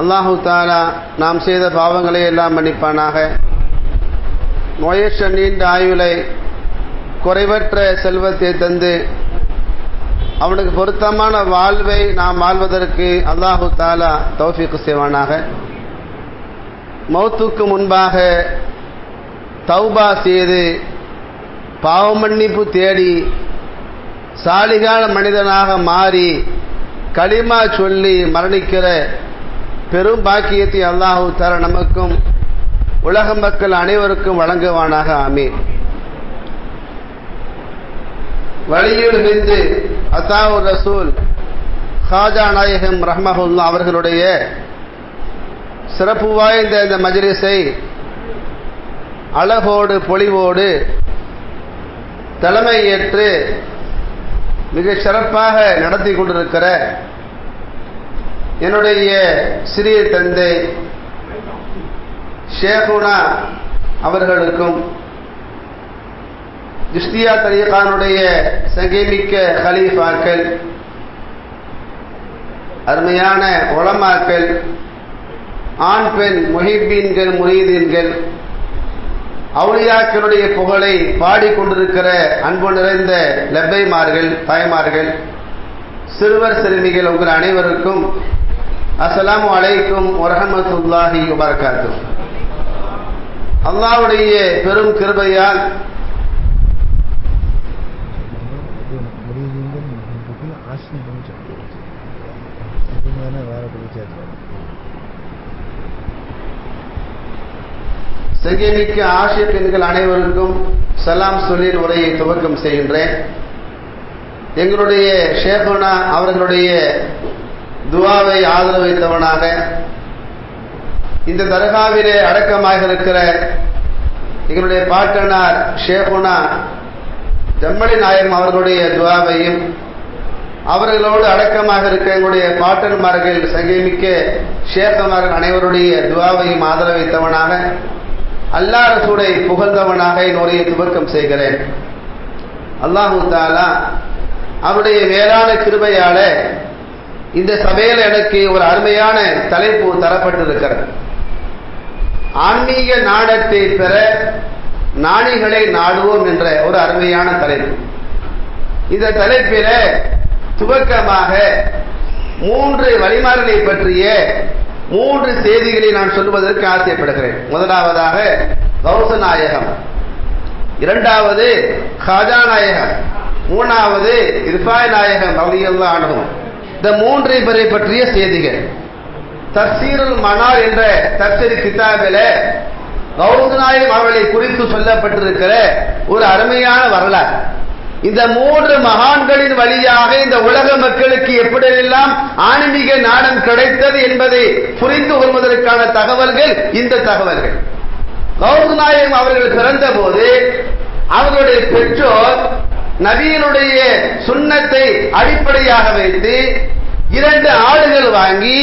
அல்லாஹு தாலா நாம் செய்த பாவங்களை எல்லாம் மன்னிப்பானாக. நோயற்ற நீண்ட ஆயுளை குறைவற்ற செல்வத்தை தந்து அவனுக்கு பொருத்தமான வாழ்வை நாம் வாழ்வதற்கு அல்லாஹு தாலா தௌஃபிக்கு செய்வானாக. மௌத்துக்கு முன்பாக தௌபா செய்து பாவமன்னிப்பு தேடி சாலிகான மனிதனாக மாறி களிமா சொல்லி மரணிக்கிற பெரும் பாக்கியத்தை அல்லாஹு தர நமக்கும் உலக மக்கள் அனைவருக்கும் வழங்குவானாக ஆமி வழியில் இருந்து அத்தாவுர் ரசூல் ஹாஜா நாயகம் ரஹ்மஹுல்லா அவர்களுடைய சிறப்பு வாய்ந்த இந்த மஜ்லிஸை அழகோடு பொலிவோடு தலைமை ஏற்று மிக சிறப்பாக நடத்தி கொண்டிருக்கிற என்னுடைய சிறிய தந்தை ஷேகுனா அவர்களுக்கும் ஜிஸ்தியா தரியகானுடைய சங்கீமிக்க ஹலீஃபாக்கள் அருமையான உளமாக்கள் ஆண் பெண் முஹிபீன்கள் முரீதீன்கள் அவுளியாக்களுடைய புகழை பாடிக்கொண்டிருக்கிற அன்பு நிறைந்த லெப்பைமார்கள் தாய்மார்கள் சிறுவர் சிறுமிகள் உங்கள் அனைவருக்கும் அஸ்ஸலாமு அலைக்கும் வரஹமத்துல்லாஹி வபரகாத்து அல்லாவுடைய பெரும் கிருபையால் முறியீங்கள் ஆசிய பெண்கள் அனைவருக்கும் சலாம் சொல்லி உரையை துவக்கம் செய்கின்றேன். எங்களுடைய ஷேகுனா அவர்களுடைய துவாவை ஆதரவு வைத்தவனாக இந்த தர்காவிலே அடக்கமாக இருக்கிற எங்களுடைய பாட்டனார் ஷேகுனா ஜம்மளி நாயகம் அவர்களுடைய துவாவையும் அவர்களோடு அடக்கமாக இருக்க எங்களுடைய பாட்டன்மார்கள் சங்கமிக்க ஷேகமார்கள் அனைவருடைய துவாவையும் ஆதரவு வைத்தவனாக அல்லா புகழ்ந்தவனாக என்னுடைய துவக்கம் செய்கிறேன். அல்லாஹு தாலா அவருடைய மேலான கிருபையால இந்த சபையில் எனக்கு ஒரு அருமையான தலைப்பு தரப்பட்டிருக்கிறது. ஆன்மீக நாடத்தை பெற நாணிகளை நாடுவோம் என்ற ஒரு அருமையான தலைப்பு. இந்த தலைப்பில துவக்கமாக மூன்று வழிமாறுகளை பற்றிய மூன்று செய்திகளை நான் சொல்வதற்கு ஆசைப்படுகிறேன். முதலாவதாக கௌசநாயகம் இரண்டாவது ஹாஜாநாயகம் மூணாவது இர்பாய் நாயகம் ரலியல்லா அனுகும் இந்த மூன்றை பேரை பற்றிய செய்திகள். தப்சீருல் மனார் என்ற தப்சீர் கிதாபில கௌரநாயகம் அவர்களை குறித்து சொல்லப்பட்டிருக்கிற ஒரு அருமையான வரலாறு. இந்த மூன்று மகான்களின் வழியாக இந்த உலக மக்களுக்கு எப்படியெல்லாம் ஆன்மீக நாடம் கிடைத்தது என்பதை புரிந்து கொள்வதற்கான தகவல்கள் இந்த தகவல்கள். கௌரநாயகம் அவர்கள் பிறந்த போது அவர்களுடைய பெற்றோர் நபியினுடைய சுண்ணத்தை அடிப்படையாக வைத்து இரண்டு ஆடுகள் வாங்கி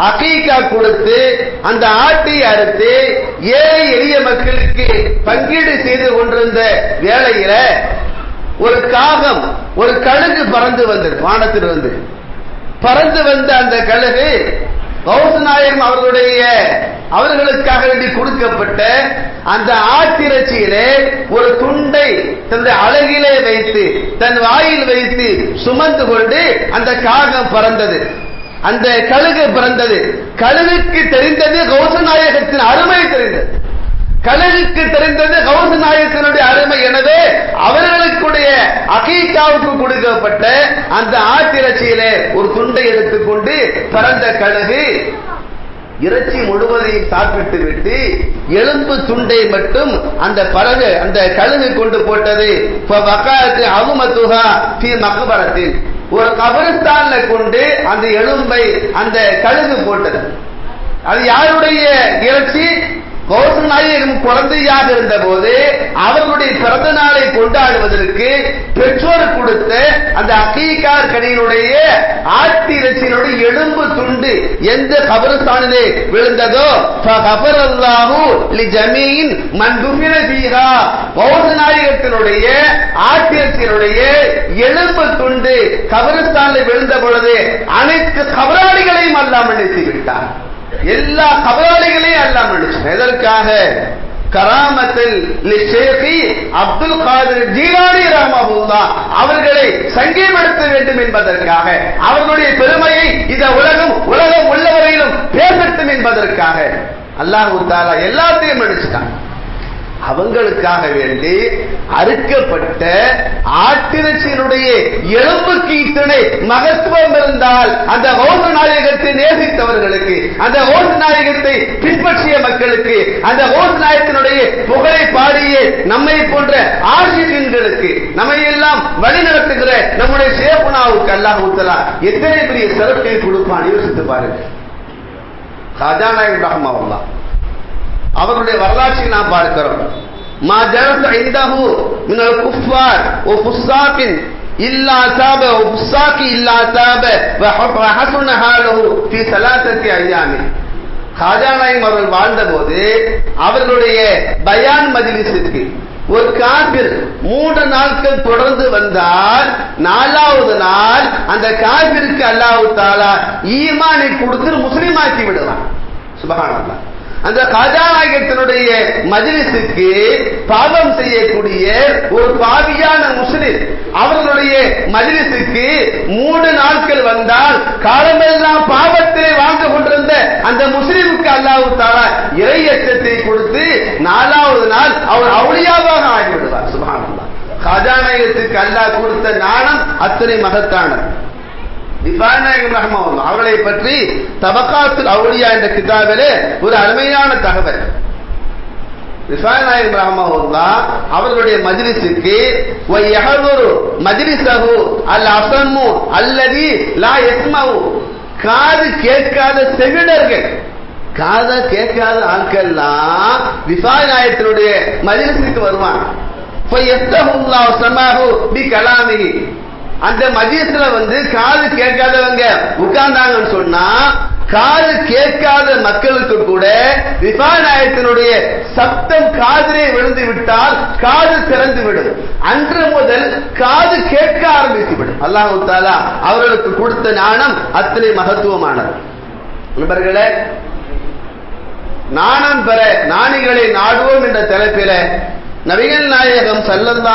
அகீகா கொடுத்து அந்த ஆட்டை அறுத்து ஏழை எளிய மக்களுக்கு பங்கீடு செய்து கொண்டிருந்த வேளையில ஒரு காகம் ஒரு கழுகு பறந்து வந்தது வானத்தில் வந்து. பறந்து வந்த அந்த கழுகு கௌசநாயகம் அவர்களுடைய அவர்களுக்காக வேண்டி கொடுக்கப்பட்ட அந்த ஆத்திரச்சியிலே ஒரு துண்டை தன் அழகிலே வைத்து தன் வாயில் வைத்து சுமந்து கொண்டு அந்த காகம் பறந்தது. அந்த கழுகு பிறந்தது. கழுகுக்கு தெரிந்தது கௌசநாயகத்தின் அருமை தெரிந்தது. கழுகுக்கு தெரிந்தது கௌச நாயகத்தினுடைய அருமை. எனவே அகீட்டாவுக்கு கொடுக்கப்பட்ட அந்த ஆட்டிறைச்சியிலே ஒரு துண்டை எடுத்துக்கொண்டு பறந்த கழுகு இறைச்சி முழுவதையும் சாப்பிட்டு விட்டு எலும்பு துண்டை மட்டும் அந்த பறகு அந்த கழுகு கொண்டு போட்டது. அகுமத்துகா தீ மகபரத்தில் ஒரு கபரிஸ்தான்ல கொண்டு அந்த எலும்பை அந்த கழுகு போட்டது. அது யாருடைய இறைச்சி? கௌசநாயகம் குழந்தையாக இருந்த போது அவர்களுடைய பிறந்த நாளை கொண்டாடுவதற்கு பெற்றோர் கொடுத்த அந்த அகீகார் கனியினுடைய ஆட்டி இறைச்சியினுடைய எலும்பு துண்டு எந்த கபரஸ்தானிலே விழுந்ததோ கபரல்லாஹு லி ஜமீன் மன்துமின ஃபீஹா. கௌசநாயகத்தினுடைய ஆட்டி எலும்பு துண்டு கபரஸ்தானில் விழுந்த பொழுது அனைத்து விட்டார். எல்லா கபலாளிகளையும் எல்லாம் மன்னிச்சான் எதற்காக? கராமத்தில் அப்துல் காதிர் ஜீலானி ராமபுல்லா அவர்களை சங்கீபடுத்த வேண்டும் என்பதற்காக அவர்களுடைய பெருமையை இந்த உலகம் உலகம் உள்ளவரையிலும் பேசட்டும் என்பதற்காக அல்லாஹ் தாலா எல்லாத்தையும் மன்னிச்சுட்டான் அவங்களுக்காக வேண்டி அறுக்கப்பட்ட ஆட்டிறைச்சியினுடைய எலும்புக்கு இத்தனை மகத்துவம் இருந்தால் அந்த ஓச நாயகத்தை நேசித்தவர்களுக்கு அந்த ஓச நாயகத்தை பின்பற்றிய மக்களுக்கு அந்த ஓட்டு நாயகத்தினுடைய புகழை பாடிய நம்மை போன்ற ஆசிரியர்களுக்கு நம்மை எல்லாம் வழி நடத்துகிற நம்முடைய சேப்புனாவுக்கு அல்லாஹ் ஊத்தலா எத்தனை பெரிய சிறப்பை கொடுப்பான்? யோசித்து பாருங்க கஜாநாயகம் ரஹ்மாவுல்லா. அவர்களுடைய வரலாற்றை நாம் பார்க்கிறோம். மா ஜலச இந்தஹு மினல் குஃபார் ஓ புஸ்ஸாபின் இல்லா சாப ஓ புஸ்ஸாக்கி இல்லா சாப வ ஹஸன ஹாலுஹு ஃபீ ஸலாத்தத்தி அய்யாமி அவர்கள் வாழ்ந்தபோது அவர்களுடைய பயான் மஜ்லிஸுக்கு ஒரு காபிர் மூன்று நாட்கள் தொடர்ந்து வந்தால் நாலாவது நாள் அந்த காபிற்கு அல்லாஹ் தாலா ஈமானை கொடுத்து முஸ்லீமாக்கி விடுவான். சுபஹானல்லாஹ். அந்த கதாநாயகத்தினுடைய மஜிலிசுக்கு பாவம் செய்யக்கூடிய ஒரு பாவியான முஸ்லிம். அவர்களுடைய மஜிலிசுக்கு மூணு நாட்கள் வந்தால் காலமெல்லாம் பாவத்திலே வாழ்ந்து கொண்டிருந்த அந்த முஸ்லிமுக்கு அல்லாஹு தாரா இறை அச்சத்தை கொடுத்து நாலாவது நாள் அவர் அவுளியாவாக ஆகிவிடுவார். சுபானந்தா கதாநாயகத்துக்கு அல்லாஹ் கொடுத்த நாணம் அத்தனை மகத்தானது. திபாநாயகம் ரஹ்மான் அவர்களை பற்றி தபக்காத்துல் அவுலியா என்ற கிதாபிலே ஒரு அருமையான தகவல். விசாநாயகம் ரஹ்மஹுல்லா அவர்களுடைய மஜ்லிஸுக்கு வயஹதுரு மஜ்லிஸஹு அல் அசம்மு அல்லதி லா எஸ்மஹு காது கேட்காத செவிடர்கள் காத கேட்காத ஆட்கள்லாம் விசாநாயகத்தினுடைய மஜ்லிஸுக்கு வருவாங்க. அந்த மதியத்துல வந்து காது கேட்காதவங்க உட்கார்ந்தாங்கன்னு சொன்னா காது கேட்காத மக்களுக்கு கூட விபாநாயகத்தினுடைய சப்தம் காதிலே விழுந்து விட்டால் காது திறந்து விடும். அன்று முதல் காது கேட்க ஆரம்பித்து விடும். அல்லாஹு தாலா அவர்களுக்கு கொடுத்த ஞானம் அத்தனை மகத்துவமானது. நண்பர்களே நாணம் பெற நாணிகளை நாடுவோம் என்ற தலைப்பில நபிகள் நாயகம் சல்லல்லா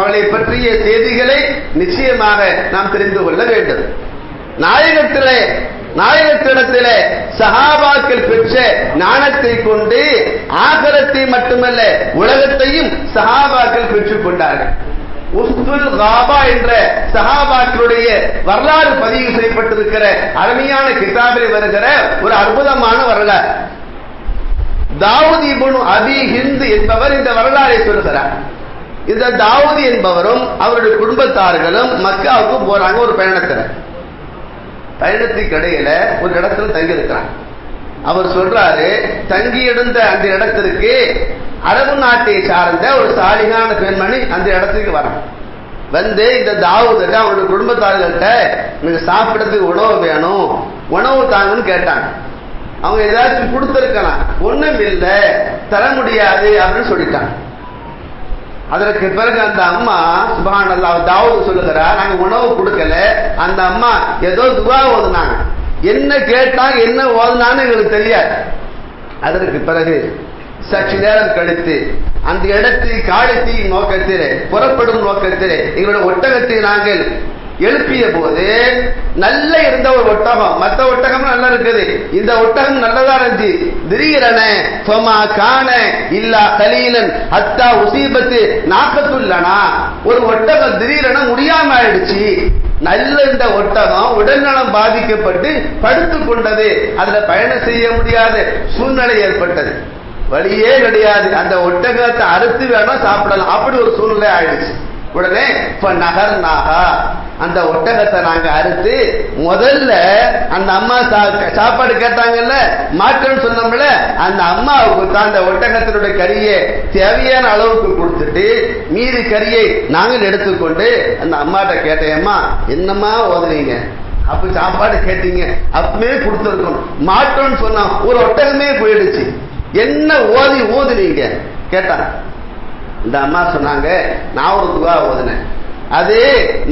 அவளை பற்றிய செய்திகளை நிச்சயமாக நாம் தெரிந்து கொள்ள வேண்டும். நாயகத்திலே நாயகத்திடத்திலே சஹாபாக்கள் பெற்ற ஞானத்தை கொண்டு ஆகரத்தை மட்டுமல்ல உலகத்தையும் சஹாபாக்கள் பெற்றுக் கொண்டார்கள். உஸ்துல் காபா என்ற சஹாபாக்களுடைய வரலாறு பதிவு செய்யப்பட்டிருக்கிற அருமையான கிதாபில் வருகிற ஒரு அற்புதமான வரலாறு. தாவூதி இபுன் அபி ஹிந்து என்பவர் இந்த வரலாறை சொல்கிறார் இந்த தாவூதி என்பவரும் அவருடைய குடும்பத்தார்களும் மக்காவுக்கு போறாங்க ஒரு பயணத்துல. பயணத்துக்கு இடையில ஒரு இடத்துல தங்கி இருக்கிறாங்க அவர் சொல்றாரு தங்கி இருந்த அந்த இடத்திற்கு அரபு நாட்டை சார்ந்த ஒரு சாலிகான பெண்மணி அந்த இடத்துக்கு வராங்க வந்து இந்த தாவூதிட்ட அவருடைய குடும்பத்தார்கள்ட்ட நீங்க சாப்பிடறதுக்கு உணவு வேணும் உணவு தாங்கன்னு கேட்டாங்க. அவங்க ஏதாச்சும் கொடுத்திருக்கலாம். ஒண்ணும் இல்லை. தர முடியாது அப்படின்னு சொல்லிட்டாங்க. அதற்கு பிறகு அந்த அம்மா சுபான் அல்லா தாவூது சொல்லுகிறார் நாங்க உணவு கொடுக்கல. அந்த அம்மா ஏதோ துவா ஓதுனாங்க. என்ன கேட்டாங்க என்ன ஓதுனான்னு எங்களுக்கு தெரியாது. அதற்கு பிறகு சற்று நேரம் கழித்து அந்த இடத்தை காலத்தின் நோக்கத்திலே புறப்படும் நோக்கத்திலே எங்களுடைய ஒட்டகத்தை நாங்கள் எழுப்பிய போது நல்ல இருந்த ஒரு ஒட்டகம். மற்ற ஒட்டகம் நல்லா இருக்குது. இந்த ஒட்டகம் நல்லதா இருந்துச்சு. திடீரென காண கான இல்லா கலீலன் அத்தா உசீபத்து நாக்கத்துள்ளனா ஒரு ஒட்டகம் திடீரென முடியாம ஆயிடுச்சு. நல்ல இந்த ஒட்டகம் உடல்நலம் பாதிக்கப்பட்டு படுத்து கொண்டது. அதுல பயணம் செய்ய முடியாத சூழ்நிலை ஏற்பட்டது. வழியே கிடையாது. அந்த ஒட்டகத்தை அறுத்து வேணா சாப்பிடலாம். அப்படி ஒரு சூழ்நிலை ஆயிடுச்சு. உடனே இப்ப நகர் நாகா அந்த ஒட்டகத்தை நாங்க அறுத்து முதல்ல அந்த அம்மா சாப்பாடு கேட்டாங்கல்ல மாற்றம் சொன்னோம்ல அந்த அம்மாவுக்கு தான் அந்த ஒட்டகத்தினுடைய கரியை தேவையான அளவுக்கு கொடுத்துட்டு மீதி கறியை நாங்கள் எடுத்துக்கொண்டு அந்த அம்மாட்ட கேட்டேம்மா என்னம்மா ஓதுனீங்க? அப்ப சாப்பாடு கேட்டீங்க. அப்பவே கொடுத்துருக்கணும். மாற்றம்னு சொன்னா ஒரு ஒட்டகமே போயிடுச்சு. என்ன ஓதி ஓதுனீங்க? கேட்டான். இந்த அம்மா சொன்னாங்க நான் ஒரு துவா ஓதுனேன். அது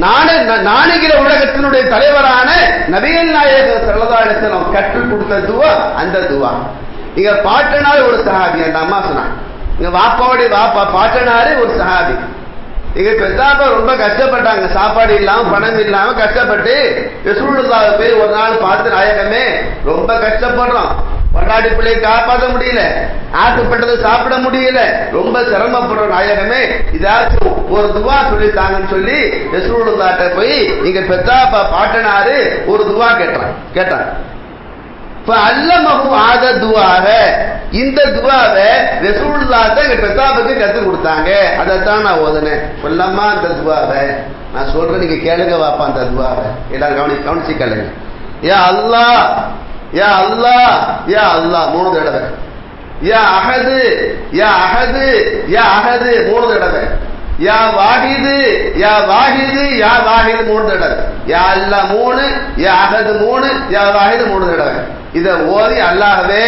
நாண நாணுகிற உலகத்தினுடைய தலைவரான நபிகள் நாயகர் சல்லதாசனம் கற்றுக் கொடுத்த துவா அந்த துவா. இங்க பாட்டனார் ஒரு சஹாபி அந்த அம்மா சொன்னாங்க. இங்க வாப்பாவுடைய வாப்பா பாட்டனாரு ஒரு சஹாபி. இங்க பெத்தாப்பா ரொம்ப கஷ்டப்பட்டாங்க. சாப்பாடு இல்லாம பணம் இல்லாம கஷ்டப்பட்டு ரசூலுல்லாஹ் போய் ஒரு நாள் பார்த்து நாயகமே ரொம்ப கஷ்டப்படுறோம். பொண்டாடி பிள்ளையை காப்பாற்ற முடியல. ஆசைப்பட்டதை சாப்பிட முடியல. ரொம்ப சிரமப்படுற நாயகமே இதாச்சும் ஒரு துவா சொல்லி தாங்கன்னு சொல்லி ரசூலுல்லாட்ட போய் இங்க பெத்தாப்பா பாட்டனாரு ஒரு துவா கேட்டான். கேட்டான். அல்லமகு ஆத துவாக. இந்த துவாவை ரசூலுல்லாஹ் தான் எங்க பெத்தாப்புக்கு கத்து கொடுத்தாங்க. அதைத்தான் நான் ஓதுனேன். சொல்லம்மா அந்த துவாவை. நான் சொல்றேன் நீங்க கேளுங்க வாப்பா அந்த துவாவை. எல்லாரும் கவனி கவனிச்சு கேளுங்க ஏ அல்லாஹ் யா அல்லாஹ் யா அல்லாஹ் மூணு தடவை. யா அகது யா அகது யா அகது மூணு தடவை. யா வாஹிது யா வாஹிது யா வாஹிது மூணு தடவை. யா அல்லா மூணு யா அகது மூணு யா வாஹிது மூணு தடவை. இதை ஓதி அல்லாஹவே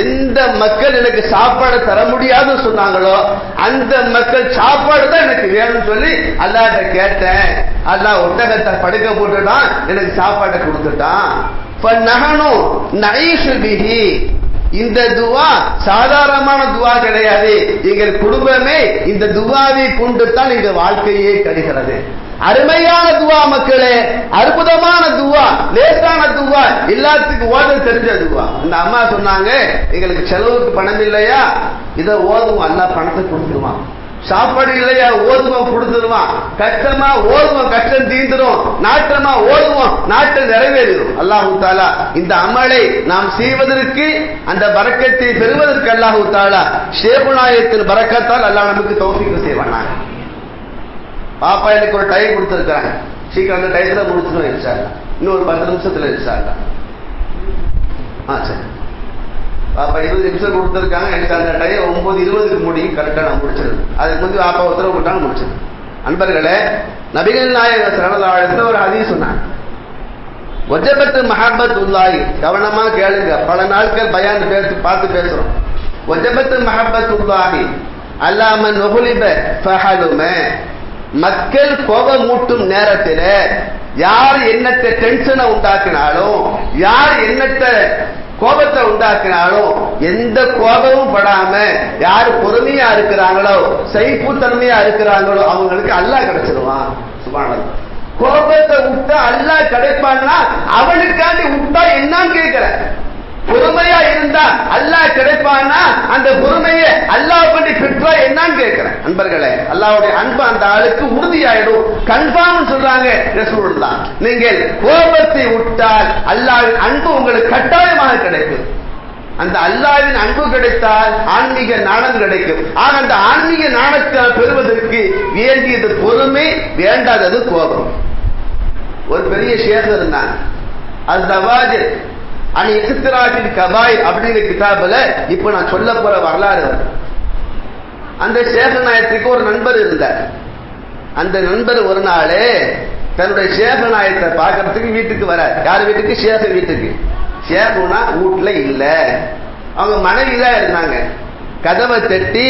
எந்த மக்கள் எனக்கு சாப்பாடு தர முடியாதுன்னு சொன்னாங்களோ அந்த மக்கள் சாப்பாடு தான் எனக்கு வேணும்னு சொல்லி அல்லாட்ட கேட்டேன். அல்லாஹ் ஒட்டகத்தை படுக்க போட்டுட்டான் எனக்கு சாப்பாட்டை கொடுத்துட்டான். இந்த துவா சாதாரணமான துவா கிடையாது. எங்கள் குடும்பமே இந்த துவாவை கொண்டு தான் இந்த வாழ்க்கையே கருகிறது அருமையான துவா மக்களே அற்புதமான துவா லேசான துவா எல்லாத்துக்கும் ஓத தெரிஞ்ச துவா. இந்த அம்மா சொன்னாங்க எங்களுக்கு செலவுக்கு பணம் இல்லையா? இதை ஓதுவோம் அல்லா பணத்தை கொடுத்துருவான். சாப்பாடு இல்லையா? ஓதுவோம் கொடுத்துருவான் கஷ்டமா ஓதுவோம் கஷ்டம் தீந்துடும் நாட்டமா ஓதுவோம் நாட்டம் நிறைவேறிடும். அல்லாஹு தாலா இந்த அமலை நாம் செய்வதற்கு அந்த பறக்கத்தை பெறுவதற்கு அல்லாஹு தாலா ஷேபுநாயத்தின் பறக்கத்தால் அல்லாஹ் நமக்கு தௌசிக்கு செய்வானா பாப்பா எனக்கு ஒரு டைம் கொடுத்துருக்காங்க சீக்கிரம் அந்த டயத்துல முடிச்சிடும் இருச்சாங்க இன்னும் ஒரு பத்து நிமிஷத்துல இருச்சாங்க ஆ சரி. பாப்பா இருபது நிமிஷம் கொடுத்துருக்காங்க எனக்கு அந்த டைம் ஒன்பது இருபதுக்கு முடி கரெக்டாக நான் முடிச்சிருது அதுக்கு வந்து பாப்பா உத்தரவு போட்டாங்க முடிச்சது அன்பர்களே நபிகள் நாயக சரணதாழத்தில் ஒரு ஹதீஸ் சொன்னாங்க. ஒஜபத்து மஹபத் உல்லாய் கவனமா கேளுங்க. பல நாட்கள் பயான் பேசு பார்த்து பேசுறோம். ஒஜபத்து மஹபத் உல்லாஹி அல்லாம நொகுலிப ஃபஹலுமே. மக்கள் கோபமூட்டும் நேரத்தில் யார் என்னத்தை டென்ஷனை உண்டாக்கினாலும் யார் என்னத்தை கோபத்தை உண்டாக்கினாலும் எந்த கோபமும் படாம யார் பொறுமையா இருக்கிறாங்களோ சைப்புத்தன்மையா இருக்கிறாங்களோ அவங்களுக்கு அல்லாஹ் கிடைச்சிருவான். சுபானது கோபத்தை விட்டா அல்லாஹ் கிடைப்பான்னா அவனுக்காண்டி விட்டா என்னன்னு கேட்கிறேன். பொறுமையா இருந்தா அல்லாஹ் கிடைப்பானா அந்த பொறுமையை அல்லாஹ் பண்ணி பெற்றா என்னன்னு கேட்கிறேன். அன்பர்களே அல்லாவுடைய அன்பு அந்த ஆளுக்கு உறுதியாயிடும். கன்ஃபார்ம் சொல்றாங்க ரசூலுல்லாஹ். நீங்கள் கோபத்தை விட்டால் அல்லாவின் அன்பு உங்களுக்கு கட்டாயமாக கிடைக்கும். அந்த அல்லாவின் அன்பு கிடைத்தால் ஆன்மீக நாணம் கிடைக்கும். ஆக அந்த ஆன்மீக நாணத்தை பெறுவதற்கு வேண்டியது பொறுமை வேண்டாதது கோபம். ஒரு பெரிய ஷேக் இருந்தாங்க அது தவாஜர் அணி இஸ்திராஜின் கபாய் அப்படிங்கிற கிதாபில் இப்போ நான் சொல்ல போற வரலாறு அந்த சேகநாயகத்துக்கு ஒரு நண்பர் இருந்தார். அந்த நண்பர் ஒரு நாள் தன்னுடைய சேகநாயத்தை பார்க்கறதுக்கு வீட்டுக்கு வரார். யார் வீட்டுக்கு? சேக வீட்டுக்கு. சேகுனா வீட்டில் இல்லை. அவங்க மனைவி தான் இருந்தாங்க. கதவை தட்டி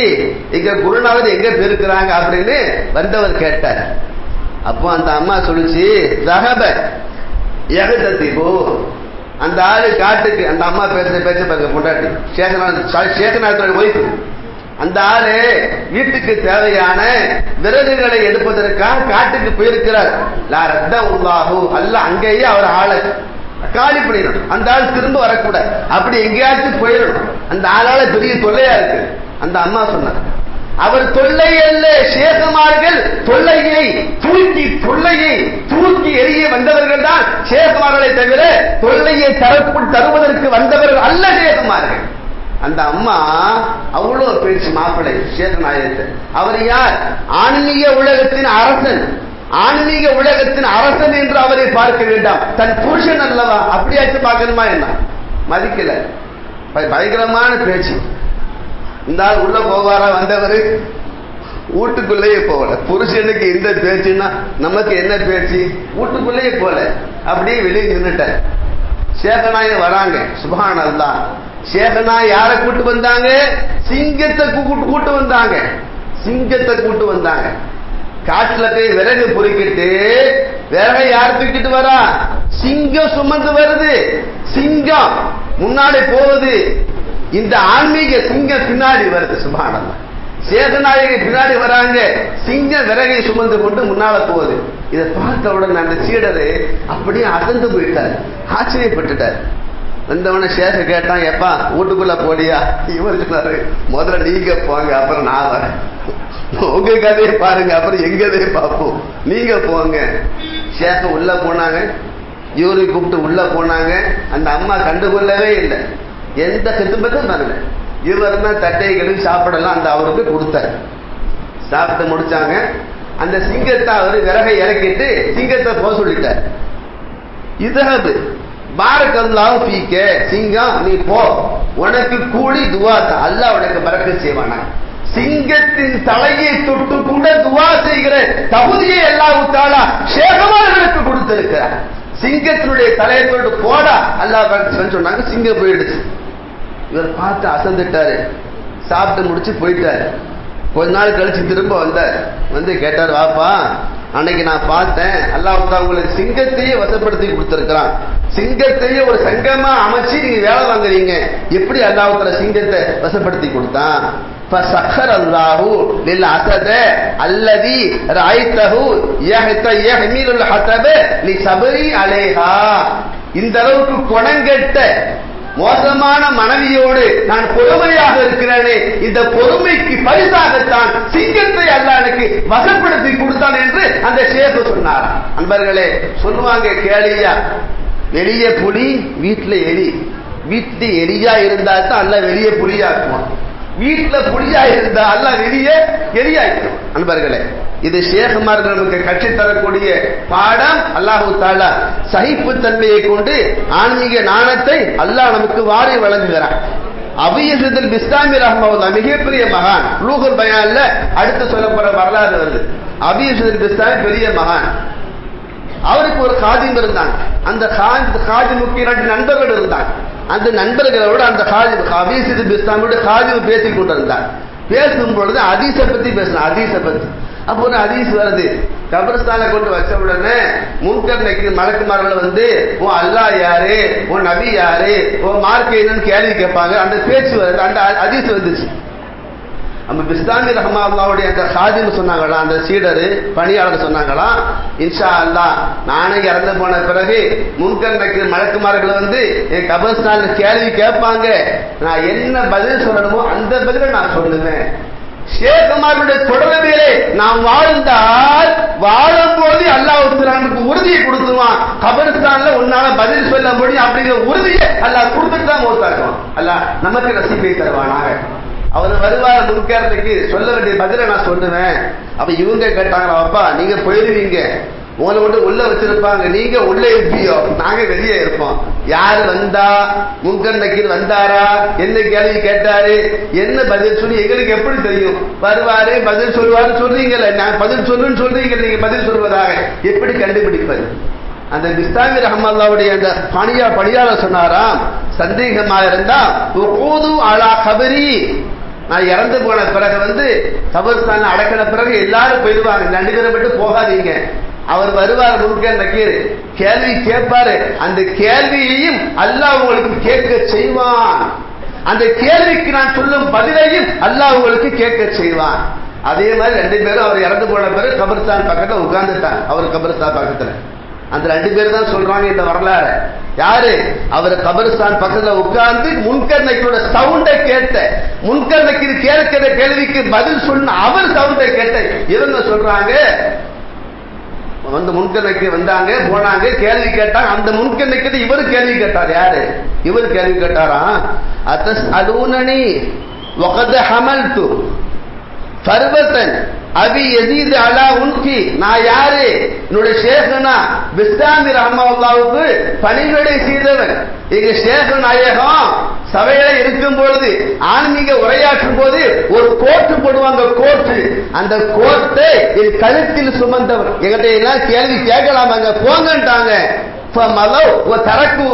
இங்க குருநாதர் எங்க பெருக்கிறாங்க? அப்படின்னு வந்தவர் கேட்டார். அப்போ அந்த அம்மா சொல்லிச்சு ரகப எகதத்திபோ அந்த ஆளு காட்டுக்கு அந்த அம்மா பேச பேச பாருங்க பொண்டாட்டி. சேகநாத சேகநாதோட ஒய்ஃபு அந்த ஆளு வீட்டுக்கு தேவையான விறகுகளை எடுப்பதற்காக காட்டுக்கு போயிருக்கிறார். லா ரத்த உல்லாஹு அல்ல அங்கேயே அவர் ஆளை. காலி பண்ணிடணும். அந்த ஆள் திரும்ப வரக்கூடாது. அப்படி எங்கேயாச்சும் போயிடணும். அந்த ஆளால பெரிய தொல்லையா இருக்கு. அந்த அம்மா சொன்னார் அவர் தொல்லை அல்ல. சேகமார்கள் தொல்லையை தூக்கி தொல்லையை தூக்கி எரிய வந்தவர்கள் தான் சேகமார்களை தவிர தொல்லையை தரப்பு தருவதற்கு வந்தவர்கள் அல்ல சேகமார்கள். அந்த அம்மா அவ்வளவு பேச்சு மாப்பிள்ளை சேகநாயகத்தை அவர் யார்? ஆன்மீக உலகத்தின் அரசன். ஆன்மீக உலகத்தின் அரசன் என்று அவரை பார்க்க வேண்டாம். தன் புருஷன் அல்லவா? அப்படியாச்சும் பார்க்கணுமா என்ன? மதிக்கல. பயங்கரமான பேச்சு. இந்த ஆள் உள்ள போவாரா? வந்தவர். வீட்டுக்குள்ளேயே போகல. புருஷனுக்கு இந்த பேச்சுன்னா நமக்கு என்ன பேச்சு? வீட்டுக்குள்ளேயே போகல. அப்படியே வெளியே நின்றுட்டேன் சேகனாய வராங்க. சுபான் அல்லா சேகனா யாரை கூட்டு வந்தாங்க? சிங்கத்தை கூட்டு கூட்டு வந்தாங்க. சிங்கத்தை கூட்டு வந்தாங்க. காட்டுல போய் விறகு பொறுக்கிட்டு விறகை யார் தூக்கிட்டு வரா? சிங்கம் சுமந்து வருது. சிங்கம். முன்னாடி போகுது. இந்த ஆன்மீக சிங்கம் பின்னாடி வருது சுபானந்தா சேதநாயகி பின்னாடி வராங்க சிங்கம் விறகை சுமந்து கொண்டு முன்னால போகுது. இதை பார்த்த உடனே அந்த சீடரு அப்படியே அசந்து போயிட்டார். ஆச்சரியப்பட்டுட்டார். வந்தவன சேஷ கேட்டான் எப்பா வீட்டுக்குள்ள போடியா? இவர் சொன்னாரு முதல்ல நீங்க போங்க அப்புறம் நான் வரேன். உங்க கதையை பாருங்க அப்புறம் எங்க பார்ப்போம். நீங்க போங்க. சேஷம் உள்ள போனாங்க இவரை கூப்பிட்டு உள்ள போனாங்க. அந்த அம்மா கண்டுகொள்ளவே இல்லை. எந்த கித்தும்பத்தும் வரல இவர் தட்டைகளும் சாப்பிடலாம் அந்த அவருக்கு கொடுத்தாரு. சாப்பிட்டு முடிச்சாங்க. அந்த சிங்கத்தை அவர் விறகை இறக்கிட்டு சிங்கத்தை போக சொல்லிட்டார். இதஹபு பாரக்கல்லாஹு ஃபீக்க சிங்கம் நீ போ. உனக்கு கூலி துவா அல்லாஹ் உனக்கு பறக்க செய்வானா? சிங்கத்தின் தலையை தொட்டு கூட துவா செய்கிற தகுதியை அல்லாஹ் தாலா சேகமானவர்களுக்கு கொடுத்திருக்கிறார் சிங்கத்தினுடைய தலையை போட்டு போடா. அல்லாஹ் பறக்க சொன்னாங்க சிங்கம் போயிடுச்சு. இவர் பார்த்து அசந்துட்டாரு. சாப்பிட்டு முடிச்சு போயிட்டாரு. கொஞ்ச நாள் கழிச்சு திரும்ப வந்தார். வந்து கேட்டார் வாப்பா அன்னைக்கு நான் பார்த்தேன். அல்லாஹ் உங்களுக்கு சிங்கத்தையே வசப்படுத்தி கொடுத்துருக்கிறான். சிங்கத்தையே ஒரு சங்கமா அமைச்சு நீங்க வேலை வாங்குறீங்க. எப்படி அல்லாஹ் சிங்கத்தை வசப்படுத்தி கொடுத்தான்? فسخر الله للعسد الذي رايته يحمل الحطب لصبري عليها இந்த அளவுக்கு குணங்கெட்ட மோசமான மனைவியோடு நான் பொறுமையாக இருக்கிறேனே இந்த பொறுமைக்கு பரிசாகத்தான் சிங்கத்தை அல்ல எனக்கு வசப்படுத்தி கொடுத்தான் என்று அந்த ஷேக் சொன்னார் அன்பர்களே சொல்லுவாங்க கேளியா வெளிய புலி வீட்டுல எலி வீட்டுல எலியா இருந்தா தான் அல்ல வெளிய புலியாக்குவான் வீட்டுல புலியா இருந்தா அல்ல வெளியே எரியாயிடும் அன்பர்களே இது ஷேகுமார்கள் நமக்கு கற்றுத் தரக்கூடிய பாடம் அல்லாஹு தாலா சகிப்பு தன்மையை கொண்டு ஆன்மீக நாணத்தை அல்லாஹ் நமக்கு வாரி வழங்குகிறான். அபியசத்தில் பிஸ்தாமி ரஹ்மவுல்லா மிகப்பெரிய மகான். லூகர் பயான்ல அடுத்து சொல்லப்படுற வரலாறு வருது. அபியசத்தில் பிஸ்தாமி பெரிய மகான். அவருக்கு ஒரு காஜிம் இருந்தாங்க. அந்த காதிமுக்கு இரண்டு நண்பர்கள் இருந்தாங்க. அந்த நண்பர்களோடு அந்த காதி அபியசித் பிஸ்தாமியோட காதிம் பேசிக் கொண்டிருந்தார். பேசும் பொழுது அதீசை பத்தி பேசணும் அதீசை பத்தி. அப்போ ஒரு அதீஸ் வருது. கபரஸ்தான கொண்டு வச்ச உடனே முன்கர் மலக்கு மலக்குமார்கள் வந்து உன் அல்லா யாரு? உன் நபி யாரு? உன் மார்க் என்னன்னு கேள்வி கேட்பாங்க. அந்த பேச்சு வருது. அந்த அதீஸ் வந்துச்சு. நம்ம பிஸ்தாமி ரஹ்மா அல்லாவுடைய அந்த சாதின்னு சொன்னாங்களா அந்த சீடரு பணியாளர் சொன்னாங்களா இன்ஷா அல்லா நானே இறந்து போன பிறகு முன்கர் மழக்குமார்கள் வந்து என் கபஸ்தான் கேள்வி கேட்பாங்க. நான் என்ன பதில் சொல்லணுமோ அந்த பதிலை நான் சொல்லுவேன். ஷேகுமாருடைய தொடர்பிலே நாம் வாழ்ந்தால் வாழும் போது அல்லாஹ் உறுதியை கொடுத்துருவான். கபரிஸ்தான்ல உன்னால பதில் சொல்ல முடியும் அப்படிங்கிற உறுதியை அல்லாஹ் கொடுத்துட்டு தான் மோத்தாக்குவான். அல்லாஹ் நமக்கு ரசிப்பை தருவானாக. அவர் வருவார் முன்கேறதுக்கு சொல்ல வேண்டிய பதில நான் சொல்லுவேன். அப்ப இவங்க கேட்டாங்களா அப்பா நீங்க போயிருவீங்க. உங்களை மட்டும் உள்ள வச்சிருப்பாங்க. நீங்க உள்ள இருப்பியோ? நாங்க வெளியே இருப்போம். யாரு வந்தா? முன்கர் நக்கீர் வந்தாரா? என்ன கேள்வி கேட்டாரு? என்ன பதில் சொல்லி எங்களுக்கு எப்படி தெரியும்? வருவாரு பதில் சொல்லுவாரு சொல்றீங்கல்ல. நான் பதில் சொல்லுன்னு சொல்றீங்க நீங்க பதில் சொல்வதாக. எப்படி கண்டுபிடிப்பது? அந்த பிஸ்தாமி ரஹமல்லாவுடைய அந்த பணியா பணியாளர் சொன்னாராம் சந்தேகமா இருந்தா ஊது அலா கபரி நான் இறந்து போன பிறகு வந்து கபர்ஸ்தான் அடக்கின பிறகு எல்லாரும் போயிடுவாங்க. ரெண்டு மட்டும் போகாதீங்க. அவர் வருவார் முன்க அந்த கேள்வி கேட்பாரு. அந்த கேள்வியையும் அல்லாஹ் உங்களுக்கு கேட்க செய்வான். அந்த கேள்விக்கு நான் சொல்லும் பதிலையும் அல்லாஹ் உங்களுக்கு கேட்க செய்வான். அதே மாதிரி ரெண்டு பேரும் அவர் இறந்து போன பிறகு கபர்ஸ்தான் பக்கத்தில் உட்கார்ந்துட்டான் அவர் கபர்ஸ்தான் பக்கத்தில். அந்த ரெண்டு பேர் தான் சொல்றாங்க இந்த வரலாறு. யாரு? அவர் கபரிஸ்தான் பக்கத்துல உட்கார்ந்து முன்கர்ணைக்கோட சவுண்டை கேட்ட. முன்கர்ணைக்கு கேட்கிற கேள்விக்கு பதில் சொன்ன அவர் சவுண்டை கேட்ட. இவங்க சொல்றாங்க வந்து முன்கண்ணைக்கு வந்தாங்க போனாங்க கேள்வி கேட்டாங்க. அந்த முன்கண்ணைக்கு இவர் கேள்வி கேட்டார். யாரு? இவர் கேள்வி கேட்டாரா? அத்தஸ் அலூனனி ஒகத ஹமல் டு பர்வத்தன் அபி எதீது அலா உன்கி நான் யாரு? என்னுடைய சேகனா பிஸ்தாமி ரஹமாவுக்கு பணிகளை செய்தவன். எங்க சேக நாயகம் சபையில இருக்கும் பொழுது ஆன்மீக உரையாற்றும் போது ஒரு கோட்டு போடுவாங்க கோட்டு. அந்த கோட்டை என் கழுத்தில் சுமந்தவர் எங்கிட்ட எல்லாம் கேள்வி கேட்கலாமாங்க? போங்கன்ட்டாங்க. தரக்கு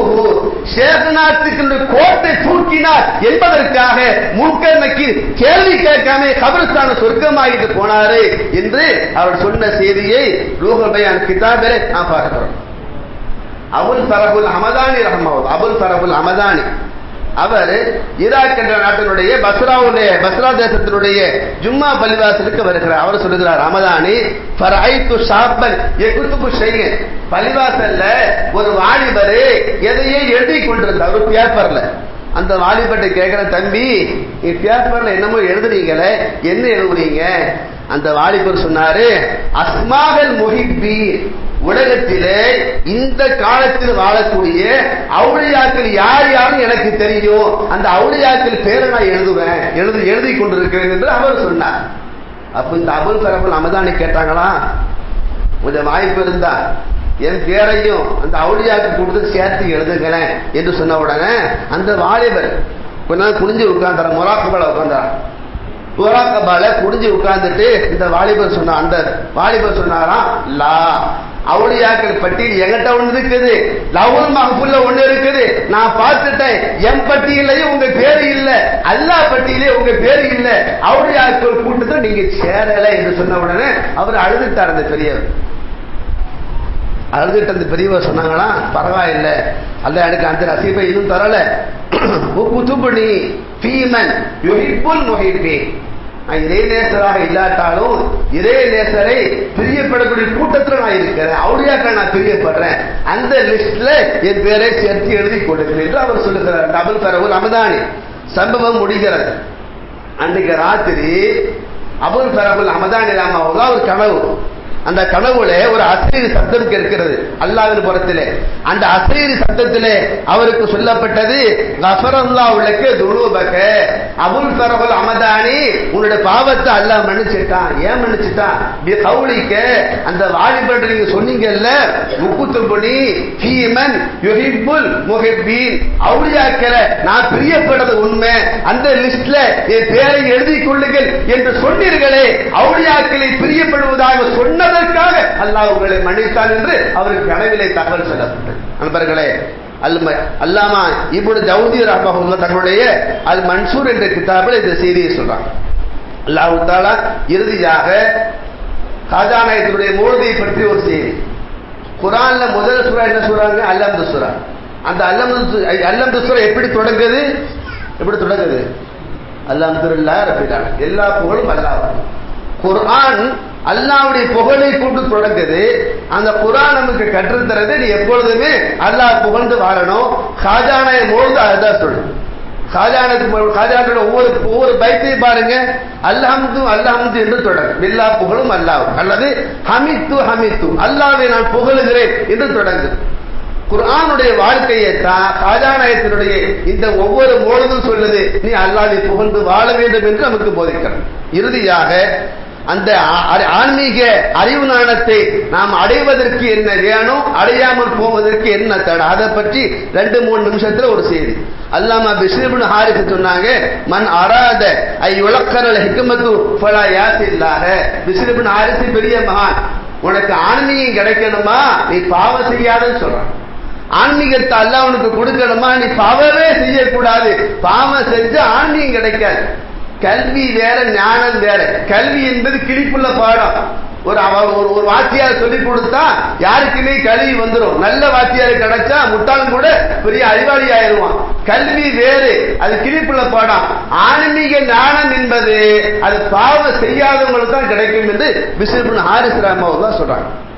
ஷேகநாத்துக்கு கோட்டை தூக்கினார் என்பதற்காக முன்கர் கேள்வி கேட்காம கபரஸ்தான சொர்க்கமாகிட்டு போனாரு என்று அவர் சொன்ன செய்தியை ரூஹல் பயான் கிதாபிலே நான் பார்க்கிறோம். அபுல் சரபுல் அமதானி ரஹ்மஹு அபுல் சரபுல் அமதானி அவர் ஈராக் என்ற நாட்டினுடைய பஸ்ராவுடைய பஸ்ரா தேசத்தினுடைய ஜும்மா பள்ளிவாசலுக்கு வருகிறார். அவர் சொல்லுகிறார் ரமதானி ஃபரைத்து ஷாப்பன் எகுத்துபு ஷையன். பள்ளிவாசல்ல ஒரு வாலிபர் எதையே எழுதி கொண்டிருந்தார். ஒரு பேப்பர்ல. அந்த வாலிபர்ட்ட கேட்கிற தம்பி பேப்பர்ல என்னமோ எழுதுறீங்களே என்ன எழுதுறீங்க அந்த வாலிபர் சொன்னாரு அஸ்மாகல் முஹிப்பி உலகத்திலே இந்த காலத்தில் வாழக்கூடிய அவுளியாக்கள் யார் யாரும் எனக்கு தெரியும். அந்த அவுளியாக்கள் பேரை நான் எழுதுவேன். எழுதி எழுதி கொண்டிருக்கிறேன் என்று அவர் சொன்னார். அப்ப இந்த அபுல் பரபுல் அமதானி கேட்டாங்களா? கொஞ்சம் வாய்ப்பு இருந்தா என் பேரையும் அந்த அவுளியாக்கு கொடுத்து சேர்த்து எழுதுகிறேன் என்று சொன்ன உடனே அந்த வாலிபர் கொஞ்ச நாள் குனிஞ்சு உட்கார்ந்தார மொராக்கபால உட்கார்ந்தார். மொராக்கபால குடிஞ்சு உட்கார்ந்துட்டு இந்த வாலிபர் சொன்ன அந்த வாலிபர் சொன்னாராம் லா. அவுளியாக்கள் பட்டியல் எங்கிட்ட ஒண்ணு இருக்குது. லவுல் மஹபுல்ல ஒண்ணு இருக்குது. நான் பார்த்துட்டேன். என் பட்டியலையும் உங்க பேரு இல்ல. அல்லா பட்டியலே உங்க பேரு இல்ல. அவுளியாக்கள் கூட்டத்தை நீங்க சேரல என்று சொன்ன உடனே அவர் அழுதுட்டார் அந்த பெரியவர். அழுதுட்டு அந்த பெரியவர் சொன்னாங்கன்னா பரவாயில்லை. அல்ல எனக்கு அந்த ரசீபை இன்னும் தரல. குத்துபணி பீமன் யுகிப்புல் முஹிப்பி. நான் இதே நேசராக இல்லாட்டாலும் இதே நேசரை பிரியப்படக்கூடிய கூட்டத்தில் நான் இருக்கிறேன். அவுளியாக்கள் நான் பிரியப்படுறேன். அந்த லிஸ்ட்ல என் பேரை சேர்த்து எழுதி கொடுக்கிறேன் என்று அவர் சொல்லுகிறார். டபுள் பரவுல் அமதானி சம்பவம் முடிகிறது. அன்றைக்கு ராத்திரி அபுல் பரபுல் அமதானி ராமாவுல ஒரு கனவு. அந்த கனவுல ஒரு அசைரி சப்தம் கேட்கிறது. அல்லாவின் புறத்திலே. அந்த அசைரி சத்தத்திலே அவருக்கு சொல்லப்பட்டது கஃபரல்லா உள்ளக்கு துருபக அபுல் பரபுல் அமதானி. உன்னோட பாவத்தை அல்லாஹ் மன்னிச்சிட்டான். ஏன் மன்னிச்சிட்டான்? நீ கவுளிக்க அந்த வாலிபர் நீங்க சொன்னீங்கல்ல முக்குத்துபுனி ஹீமன் யுஹிப்புல் முஹிப்பீன். அவுளியாக்கிற நான் பிரியப்படுறது உண்மை. அந்த லிஸ்ட்ல என் பேரை எழுதி கொள்ளுங்கள் என்று சொன்னீர்களே அவுளியாக்களை பிரியப்படுவதாக சொன்னதற்காக அல்லாஹ் உங்களை மன்னித்தான் என்று அவருக்கு கனவிலே தகவல் சொல்லப்பட்டது. நண்பர்களே அல்லாமா இப்படி ஜவுதி ரஹமஹுல்லா தன்னுடைய அல் மன்சூர் என்ற கிதாபில் இந்த செய்தியை சொல்றாங்க. அல்லாஹு தாலா இறுதியாக காஜாநாயகத்தினுடைய மூலதையை பற்றி ஒரு செய்தி. குரான்ல முதல் சுரா என்ன சொல்றாங்க அல்லம் சூறா. அந்த அல்லம் அல்லம் சூறா எப்படி தொடங்குது? எப்படி தொடங்குது? அல்லாம் திருல்லா ஆலமீன். எல்லா புகழும் அல்லாஹ் குர்ஆன் அல்லாவுடைய புகழை கொண்டு தொடங்குது. அந்த குரான் நமக்கு கற்றுத்தரது நீ எப்பொழுதுமே அல்லாஹ் புகழ்ந்து வாழணும். ஷாஜானை பொழுது அதான் சொல்லு. காஜானத்துக்கு காஜானோட ஒவ்வொரு ஒவ்வொரு பைத்தையும் பாருங்க. அல்லாஹமுதும் அல்லாஹமுது என்று தொடங்கும் எல்லா புகழும் அல்லாஹ். அல்லது ஹமித்து ஹமித்து. அல்லாவை நான் புகழுகிறேன் என்று தொடங்கு. குர்ஆனுடைய வாழ்க்கையை தான் காஜாநாயத்தினுடைய இந்த ஒவ்வொரு மூலதும் சொல்லுது. நீ அல்லாவை புகழ்ந்து வாழ வேண்டும் என்று நமக்கு போதிக்கிறது இறுதியாக அந்த ஆன்மீக அறிவு நாணத்தை நாம் அடைவதற்கு என்ன வேணும் அடையாமல் போவதற்கு என்ன தடை? அதை பற்றி ரெண்டு மூணு நிமிஷத்துல ஒரு செய்தி. அல்லாமா பிஸ்ரிபுன் ஹாரிஸ் சொன்னாங்க மண் அராத ஐ உலக்கரல் ஹிக்மத்து ஃபலா யாசில்லாக பிஸ்ரிபுன் ஹாரிசு பெரிய மகான். உனக்கு ஆன்மீகம் கிடைக்கணுமா? நீ பாவம் செய்யாதன்னு சொல்றான். ஆன்மீகத்தை அல்ல உனக்கு கொடுக்கணுமா? நீ பாவமே செய்யக்கூடாது. பாவம் செஞ்சு ஆன்மீகம் கிடைக்காது. கல்வி வேற ஞானம் வேற கல்வி என்பது கிழிப்புள்ள பாடம். ஒரு அவ- ஒரு ஒரு வாத்தியார் சொல்லி கொடுத்தா யாருக்குமே கல்வி வந்துடும் நல்ல வாத்தியார் கிடைச்சா முட்டாளும் கூட பெரிய அறிவாளி ஆயிடுவான். கல்வி வேறு அது கிழிப்புள்ள பாடம். ஆன்மீக ஞானம் என்பது அது பாவம் செய்யாதவங்களுக்கு தான் கிடைக்கும் என்று விஸ்வபுன் ஹாரிஸ் ராமாவும் தான் சொல்றாங்க.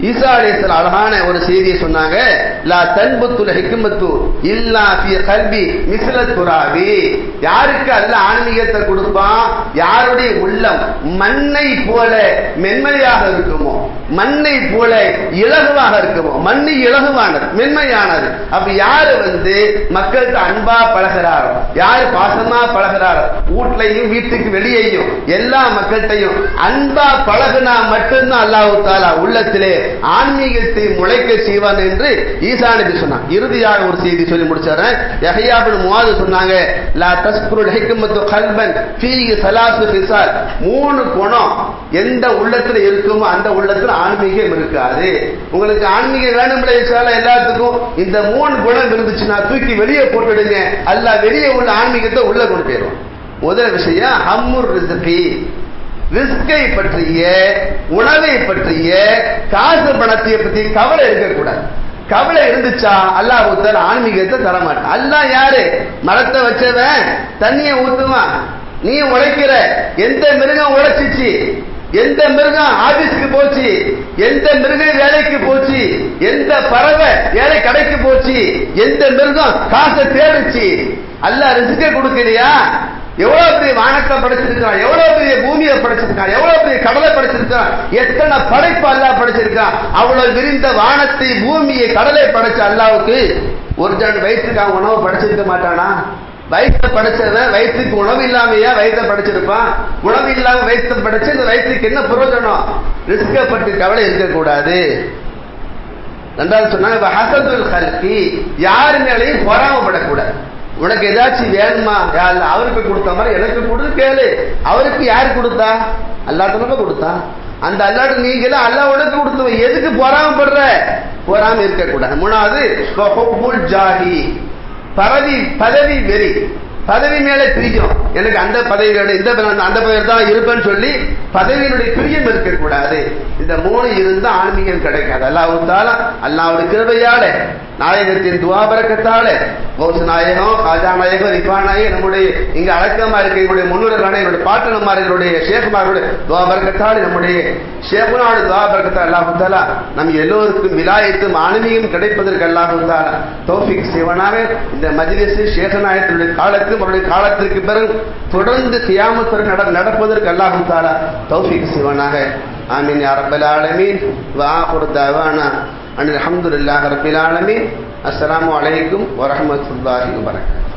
ஈசா அழகான ஒரு செய்தியை சொன்னாங்க. லா தன்புத்துல ஹிக்மத்து இல்லா ஃபி கல்வி மிஸ்ல துராவி யாருக்கு அல்ல ஆன்மீகத்தை கொடுப்பான்? யாருடைய உள்ளம் மண்ணை போல மென்மையாக இருக்குமோ? மண்ணை போல இலகுவாக இருக்குமோ? மண்ணு இலகுவானது மென்மையானது. அப்ப யாரு வந்து மக்களுக்கு அன்பா பழகிறாரோ? யாரு பாசமா பழகிறாரோ? வீட்லையும் வீட்டுக்கு வெளியேயும் எல்லா மக்கள்கிட்டையும் அன்பா பழகுனா மட்டும்தான் அல்லாஹ் தாலா உள்ளத்திலே ஆன்மீகத்தை முளைக்க செய்வான் என்று ஈசா நபி சொன்னான். இறுதியாக ஒரு செய்தி சொல்லி முடிச்சாரன் யஹ்யாபின் முவாது சொன்னாங்க லா தஸ்குருல் ஹிக்மத்து கல்பன் ஃபீஹி சலாசு ஃபிசால் மூணு குணம் எந்த உள்ளத்துல இருக்குமோ அந்த உள்ளத்துல ஆன்மீகம் இருக்காது. உங்களுக்கு ஆன்மீகம் வேணும்ல இன்ஷால்லா எல்லாத்துக்கும். இந்த மூணு குணம் இருந்துச்சுன்னா தூக்கி வெளியே போட்டுடுங்க அல்ல வெளியே உள்ள ஆன்மீகத்தை உள்ள கொண்டு போயிடும் முதல் விஷயம் ஹம்முர் ரிசபி ரிஸ்கை பற்றிய உணவை பற்றிய காசு பணத்தை பத்தி கவலை இருக்கக்கூடாது. கவலை இருந்துச்சா அல்லாஹ் ஊத்தர் ஆன்மீகத்தை தரமாட்டான். அல்லாஹ் யாரு? மரத்தை வச்சவன். தண்ணியை ஊத்துவான். நீ உழைக்கிற எந்த மிருகம் உழைச்சிச்சு? எந்த மிருகம் ஆபீஸ்க்கு போச்சு? எந்த மிருகம் வேலைக்கு போச்சு? எந்த பறவை வேலை கடைக்கு போச்சு? எந்த மிருகம் காசை தேடுச்சு? அல்ல ரிஸ்கை கொடுக்கலையா? எவ்வளவு பெரிய வானத்தை படைச்சிருக்கான் எவ்வளவு பெரிய பூமியை படைச்சிருக்கான் எவ்வளவு பெரிய கடலை படைச்சிருக்கான் எத்தனை படைப்பு அல்லாஹ் படைச்சிருக்கான் அவ்வளவு விரிந்த வானத்தை பூமியை கடலை படைச்ச அல்லாவுக்கு ஒரு ஜன் வயிற்றுக்கு அவன் உணவு படைச்சிருக்க மாட்டானா? வயிற்ற படைச்சவன் வயிற்றுக்கு உணவு இல்லாமையா வயிற்ற படைச்சிருப்பான்? உணவு இல்லாம வயிற்ற படைச்சு இந்த வயிற்றுக்கு என்ன பிரயோஜனம்? ரிஸ்க பற்றி கவலை இருக்கக்கூடாது. ரெண்டாவது சொன்னாங்க ஹசதுல் ஹல்கி யாரு மேலையும் பொறாமப்படக்கூடாது. உனக்கு ஏதாச்சும் வேணுமா? யார் அவருக்கு கொடுத்த மாதிரி எனக்கு கொடுத்து கேளு. அவருக்கு யார் கொடுத்தா? அல்லாத்தனப்ப கொடுத்தா. அந்த அல்லாட்டு நீங்களும் அல்லா உனக்கு கொடுத்தவன் எதுக்கு பொறாமப்படுற? பொறாம இருக்கக்கூடாது. மூணாவது ஜாகி பதவி பதவி வெறி. பதவி மேலே பிரியம். எனக்கு அந்த பதவியோட இந்த அந்த பதவி தான் இருப்பேன்னு சொல்லி பதவியினுடைய பிரியம் இருக்கக்கூடாது. இந்த மூணு இருந்தால் ஆன்மீகம் கிடைக்காது. அல்லாவுத்தால அல்லாவுடைய கிருபையால. நாயகத்தின் துவாபரக்கத்தால கௌச நாயகம் ராஜா நாயகம் ரிஃபா நாயகம் நம்முடைய இங்க அழக்கமா இருக்க எங்களுடைய முன்னோர்களான எங்களுடைய பாட்டனமார்களுடைய ஷேகுமார்களுடைய துவாபரக்கத்தால் நம்முடைய சேகுநாடு துவாபரக்கத்தால் எல்லாம் வந்தாலா நம் எல்லோருக்கும் விலாயத்தும் ஆன்மீகம் கிடைப்பதற்கு அல்லாஹுத்தாலா தௌஃபிக் சிவனாவே இந்த மஜ்லிஸ் சேகநாயகத்தினுடைய காலத்தும் அவருடைய காலத்திற்கு பிறகு தொடர்ந்து கியாமத்துடன் நட நடப்பதற்கு அல்லாஹ் தாலா தௌஃபிக் சிவனாக ஆமீன் யா ரப்பல் ஆலமீன். வஆஹிரு தஅவானா அனில் அல்ஹம்துலில்லாஹி ரப்பில் ஆலமீன் அஸ்ஸலாமு அலைக்கும் வரஹ்மத்துல்லாஹி வபரகாத்துஹு